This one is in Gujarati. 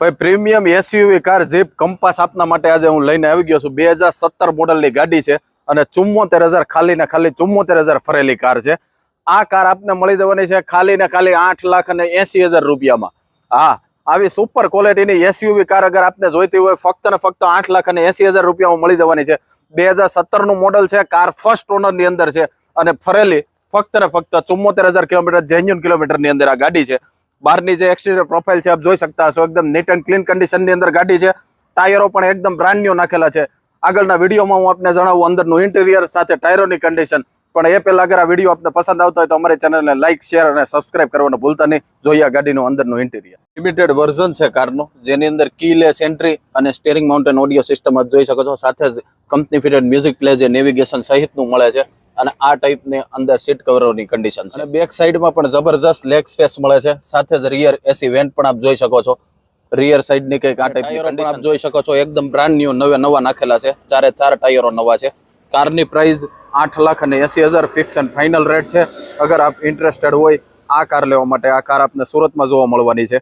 ભાઈ, premium SUV car, Jeep, Compass આપના માટે આજે હું લઈને આવી ગયો છું. બે હજાર સત્તર મોડલની ગાડી છે અને ચુમ્મોતેર હજાર ખાલી ને ખાલી ચુમ્મોતેર હજાર ફરેલી કાર છે. આ કાર આપને મળી જવાની છે ખાલી ને ખાલી આઠ લાખ અને એસી હજાર રૂપિયામાં. હા, આવી સુપર ક્વોલિટીની એસયુવી કાર અગર આપને જોઈતી હોય, ફક્ત ને ફક્ત આઠ લાખ અને એસી હજાર રૂપિયામાં મળી જવાની છે. બે હજાર સત્તરનું મોડલ છે, કાર ફર્સ્ટ ઓનરની અંદર છે અને ફરેલી ફક્ત ને ફક્ત ચુમ્મોતેર હજાર કિલોમીટર જેન્યુન કિલોમીટરની અંદર આ ગાડી છે. બહારની જે એક્સટીરિયર પ્રોફાઇલ છે, આપ જોઈ શકતા હશો. એકદમ નીટ એન્ડ ક્લીન કન્ડિશનની અંદર ગાડી છે. ટાયરો પણ એકદમ બ્રાન્ડ ન્યુ નાખેલા છે. આગળના વિડીયોમાં હું આપને જણાવું, અંદરનું ઇન્ટિરિયર સાથે ટાયરોની કન્ડિશન પણ એ પહેલા અગર આ વીડિયો આપને પસંદ આવતો હોય તો અમારી ચેનલને લાઇક શેર અને સબસ્ક્રાઇબ કરવાનું ભૂલતા નહીં. જોઈએ ગાડીનું અંદરનું ઇન્ટિરિયર લિમિટેડ વર્ઝન છે કારનું, જેની અંદર કીલેસ એન્ટ્રી અને સ્ટેરિંગ માઉન્ટેન ઓડિયો સિસ્ટમ આપ જોઈ શકો છો. સાથે જ કંપની ફિટેડ મ્યુઝિક પ્લે જે નેવિગેશન સહિતનું મળે છે. અને આ ટાઈપની અંદર સીટ કવરોની કન્ડિશન છે. અને બેક સાઈડમાં પણ જબરજસ્ત લેગ સ્પેસ મળે છે. સાથે જ રિયર એસી વેન્ટ પણ આપ જોઈ શકો છો. રિયર સાઈડની કંઈક આ ટાઈપની કન્ડિશન જોઈ શકો છો એકદમ બ્રાન્ડ ન્યુ નવે નવા નાખેલા છે. ચારે ચાર ટાયરો નવા છે. કારની પ્રાઇસ આઠ લાખ અને એસી હજાર ફિક્સ એન્ડ ફાઇનલ રેટ છે. અગર આપ ઇન્ટરેસ્ટેડ હોય આ કાર લેવા માટે આ કાર આપને સુરતમાં જોવા મળવાની છે.